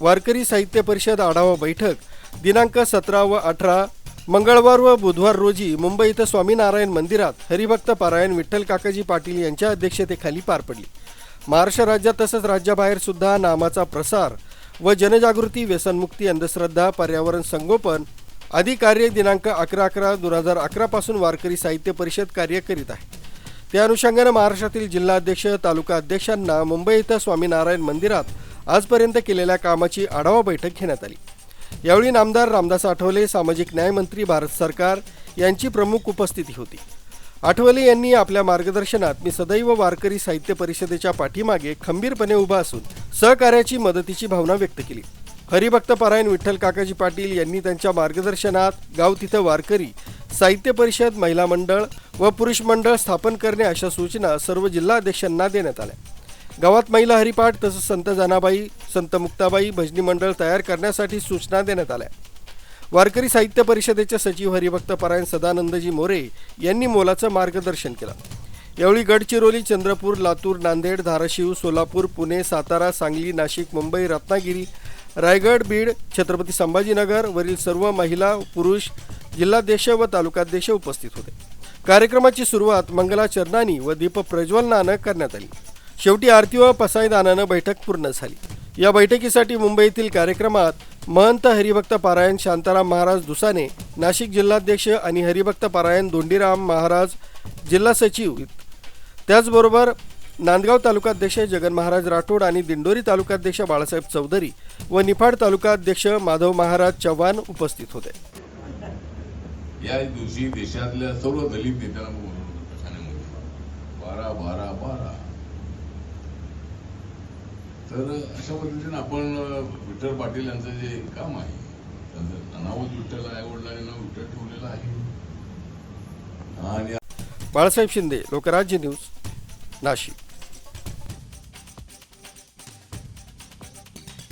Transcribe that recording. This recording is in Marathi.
वारकरी साहित्य परिषद आढावा बैठक दिनांक सतरा व अठरा मंगळवार व बुधवार रोजी मुंबई इथं स्वामीनारायण मंदिरात हरिभक्त पारायण विठ्ठल काकाजी पाटील यांच्या अध्यक्षतेखाली पार पडली. महाराष्ट्र राज्यात तसंच राज्याबाहेर सुद्धा नामाचा प्रसार व जनजागृती व्यसनमुक्ती अंधश्रद्धा पर्यावरण संगोपन आदी कार्य दिनांक अकरा अकरा दोन हजार अकरापासून वारकरी साहित्य परिषद कार्य करीत आहे. त्या अनुषंगानं महाराष्ट्रातील जिल्हाध्यक्ष तालुका अध्यक्षांना मुंबई इथं स्वामीनारायण मंदिरात आजपर्यंत केलेल्या कामाची आढावा बैठक घेण्यात आली. यावेळी नामदार रामदास आठवले सामाजिक न्याय मंत्री भारत सरकार यांची प्रमुख उपस्थिती होती. आठवले यांनी आपल्या मार्गदर्शनात मी सदैव वारकरी साहित्य परिषदेच्या पाठीमागे खंबीरपणे उभा असून सहकार्याची मदतीची भावना व्यक्त केली. हरिभक्त पारायण विठ्ठल काकाजी पाटील यांनी त्यांच्या मार्गदर्शनात गाव तिथं वारकरी साहित्य परिषद महिला मंडळ व पुरुष मंडळ स्थापन करणे अशा सूचना सर्व जिल्हाध्यक्षांना देण्यात आल्या. गावात महिला हरिपाठ तसंच संत जानाबाई संत मुक्ताबाई भजनी मंडळ तयार करण्यासाठी सूचना देण्यात आल्या. वारकरी साहित्य परिषदेचे सचिव हरिभक्त परायण सदानंदजी मोरे यांनी मोलाचं मार्गदर्शन केलं. यावेळी गडचिरोली चंद्रपूर लातूर नांदेड धाराशिव सोलापूर पुणे सातारा सांगली नाशिक मुंबई रत्नागिरी रायगड बीड छत्रपती संभाजीनगर वरील सर्व महिला पुरुष जिल्हाध्यक्ष व तालुकाध्यक्ष उपस्थित होते. कार्यक्रमाची सुरुवात मंगलाचरणानी व दीप प्रज्वलनानं करण्यात आली. शेवटी आरती व पसायदानानं बैठक पूर्ण झाली. या बैठकीसाठी मुंबईतील कार्यक्रमात महंत हरिभक्त पारायण शांताराम महाराज दुसाने नाशिक जिल्हाध्यक्ष आणि हरिभक्त पारायण दोंडीराम महाराज जिल्हा सचिव त्याचबरोबर नांदगाव तालुकाध्यक्ष जगन महाराज राठोड आणि दिंडोरी तालुकाध्यक्ष बाळासाहेब चौधरी व निफाड तालुकाध्यक्ष माधव महाराज चव्हाण उपस्थित होते. या दिवशी देशातल्या सर्व दलित नेत्यांना बारा बारा बारा. तर अशा पद्धतीने आपण विठ्ठल पाटील यांचं जे काम आहे त्यांचं नावच विठ्ठल आई वडिलांना विठ्ठल ठेवलेलं आहे. आणि बाळासाहेब शिंदे लोकराज्य न्यूज नाशिक.